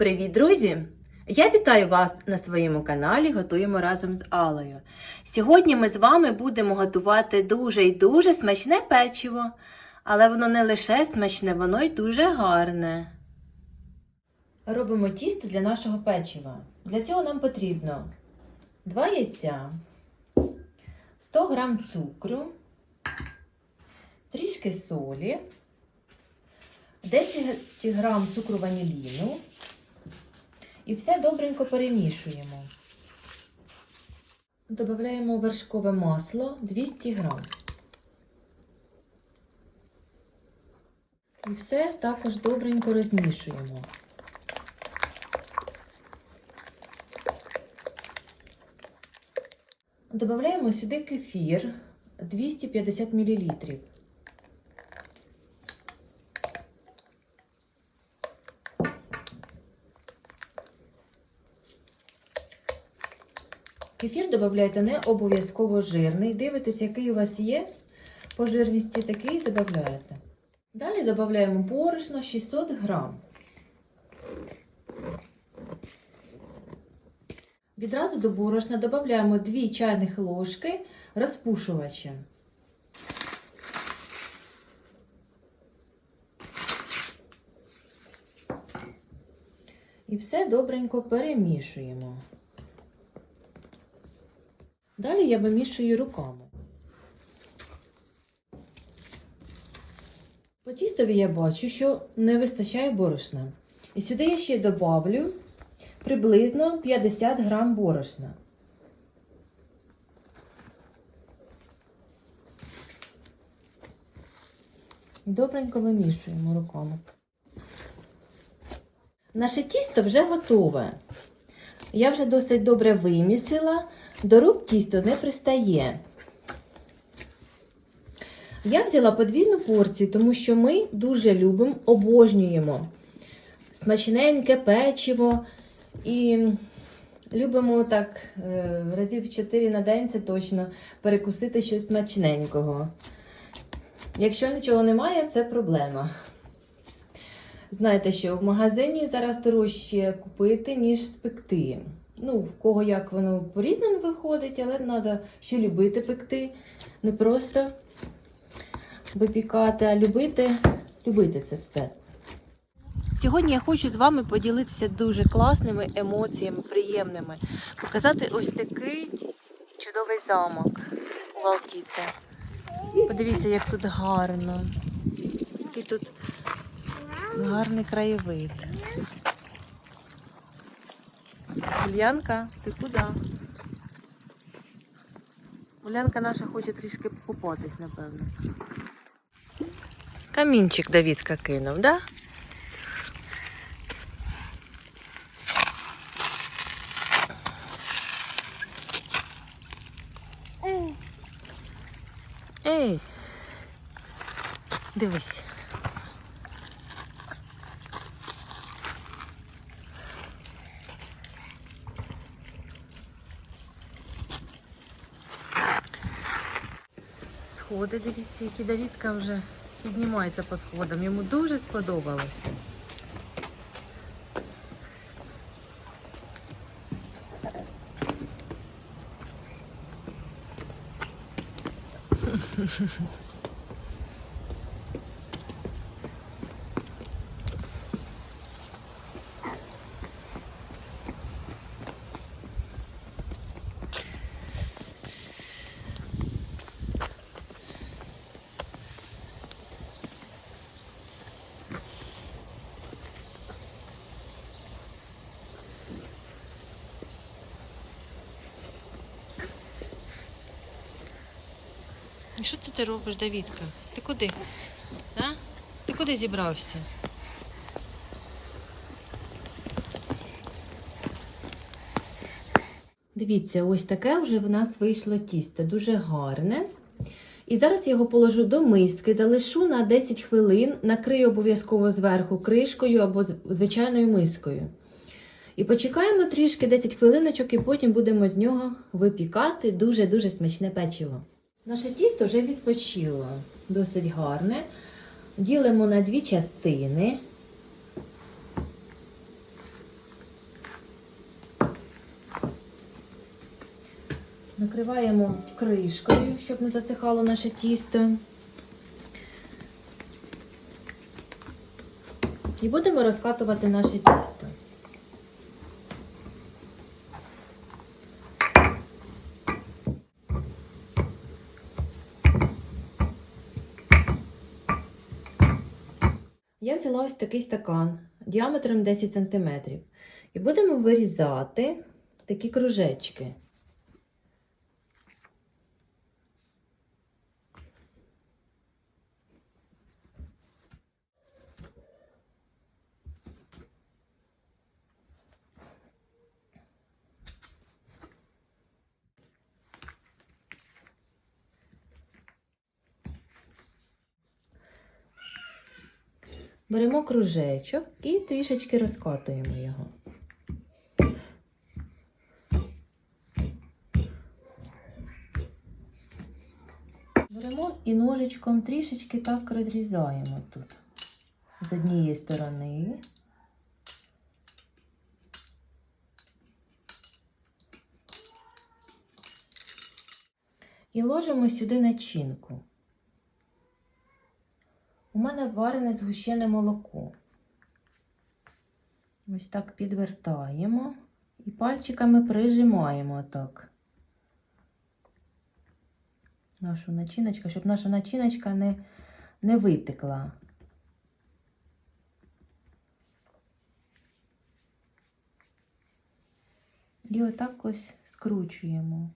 Привіт, друзі! Я вітаю вас на своєму каналі Готуємо разом з Алею. Сьогодні ми з вами будемо готувати дуже і дуже смачне печиво, але воно не лише смачне, воно й дуже гарне. Робимо тісто для нашого печива. Для цього нам потрібно 2 яйця, 100 г цукру, трішки солі, 10 г цукру ваніліну. І все добренько перемішуємо. Додаємо вершкове масло 200 г. І все також добренько розмішуємо. Додаємо сюди кефір 250 мл. Кефір додаєте не обов'язково жирний. Дивитесь, який у вас є по жирності, такий додаєте. Далі додаємо борошно 600 грам. Відразу до борошна додаємо 2 чайних ложки розпушувача. І все добренько перемішуємо. Далі я вимішую руками. По тістові я бачу, що не вистачає борошна. І сюди я ще добавлю приблизно 50 грам борошна. Добренько вимішуємо руками. Наше тісто вже готове. Я вже досить добре вимісила, до рук тісто не пристає. Я взяла подвійну порцію, тому що ми дуже любимо, обожнюємо смачненьке печиво і любимо так е, разів 4 на день це точно перекусити щось смачненького. Якщо нічого немає, це проблема. Знаєте, що в магазині зараз дорожче купити, ніж спекти. Ну, в кого як воно по-різному виходить, але треба ще любити пекти. Не просто випікати, а любити, любити це все. Сьогодні я хочу з вами поділитися дуже класними емоціями, приємними. Показати ось такий чудовий замок у Валкіце. Подивіться, як тут гарно. Який тут гарний краєвид. Ульянка, ти куди? Улянка наша хоче трішки покупатись, напевно. Камінчик Давідка кинув, да? Ей, дивись. Сходи, дивіться, які Давідка вже піднімається по сходам. Йому дуже сподобалось. що це ти робиш, Давідка? Ти куди? А? Ти куди зібрався? Дивіться, ось таке вже в нас вийшло тісто, дуже гарне. І зараз я його положу до миски, залишу на 10 хвилин, накрию обов'язково зверху кришкою або звичайною мискою. І почекаємо трішки 10 хвилиночок, і потім будемо з нього випікати дуже-дуже смачне печиво. Наше тісто вже відпочило, досить гарне. Ділимо на дві частини. Накриваємо кришкою, щоб не засихало наше тісто. І будемо розкатувати наше тісто. Я взяла ось такий стакан діаметром 10 см. І будемо вирізати такі кружечки. Беремо кружечок і трішечки розкатуємо його. Беремо і ножичком трішечки так розрізаємо тут з однієї сторони. І ложимо сюди начинку. У мене варене згущене молоко. Ось так підвертаємо і пальчиками прижимаємо так. Нашу начиночку, щоб наша начиночка не, не витекла. І отак ось скручуємо.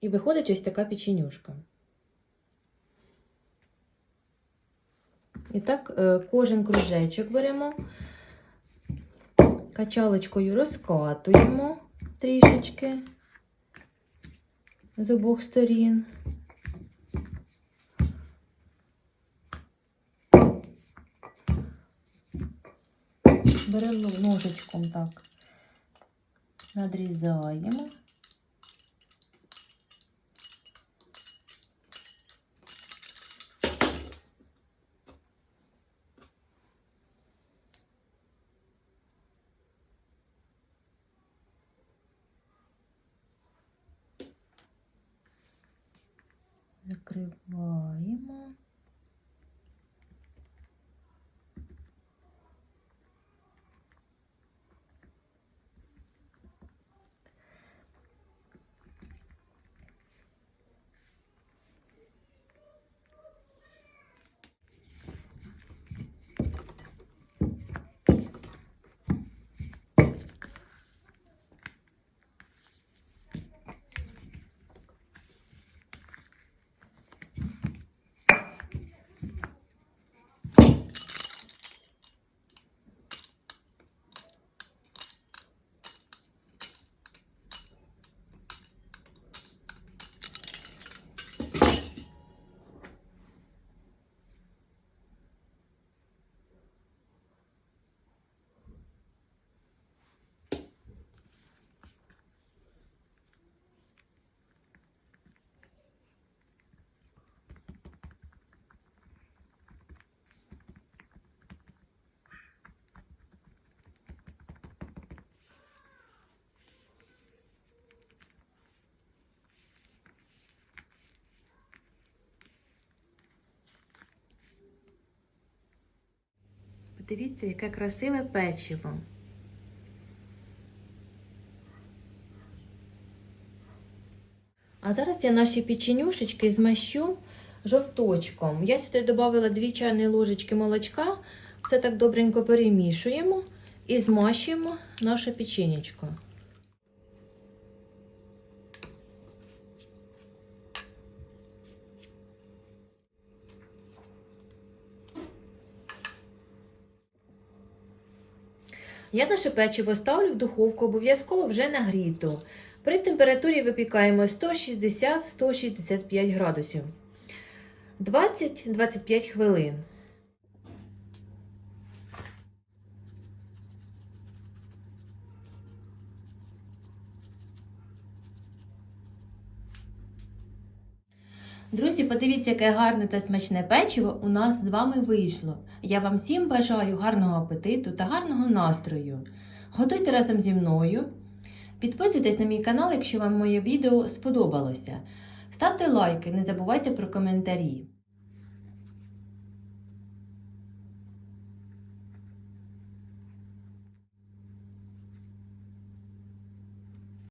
І виходить ось така печенюшка. І так, е, кожен кружечок беремо, качалочкою розкатуємо трішечки з обох сторін. Беремо ножичком так, надрізаємо. Закриваємо. Подивіться, яке красиве печиво. А зараз я наші печенюшечки змащу жовточком. Я сюди додала 2 чайні ложечки молочка. Все так добренько перемішуємо і змащуємо наше печенечко. Я наше печиво ставлю в духовку обов'язково вже нагріту. При температурі випікаємо 160-165 градусів. 20-25 хвилин. Друзі, подивіться, яке гарне та смачне печиво у нас з вами вийшло. Я вам всім бажаю гарного апетиту та гарного настрою. Готуйте разом зі мною. Підписуйтесь на мій канал, якщо вам моє відео сподобалося. Ставте лайки, не забувайте про коментарі.